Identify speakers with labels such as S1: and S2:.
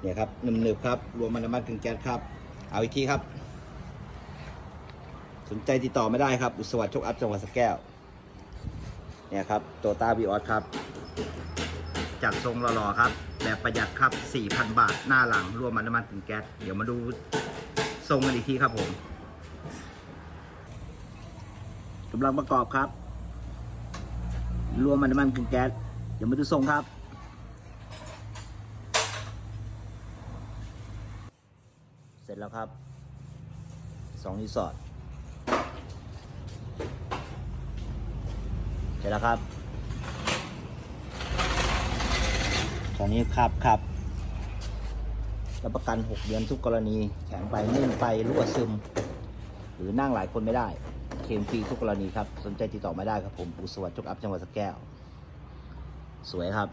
S1: เนี่ยครับหนึบๆครับ รวมมันน้ำมันกึ่งแก๊สครับ เอาอีกทีครับ สนใจติดต่อไม่ได้ครับ อุสวัสดิ์ชคอัพจังหวัดสแก้ว เนี่ยครับโตต้าบีออสครับ จัดทรงหล่อๆครับ แบบประหยัดครับ 4,000 บาทหน้าหลัง รวมมันน้ำมันกึ่งแก๊ส เดี๋ยวมาดูทรงกันอีกทีครับผมกำลังประกอบครับ รวมมันน้ำมันกึ่งแก๊ส เดี๋ยวมาดูทรงครับ เสร็จแล้วครับสองรีสอร์ทเสร็จแล้วครับตอนนี้ครับครับรับประกัน 6 เดือนทุกกรณี แข็งไปนิ่มไปรั่วซึม หรือนั่งหลายคนไม่ได้ เคลมฟรีทุกกรณีครับ สนใจติดต่อมาได้ครับผมปูสวัสดิ์จุกอัพจังหวัดสแก้ว สวยครับ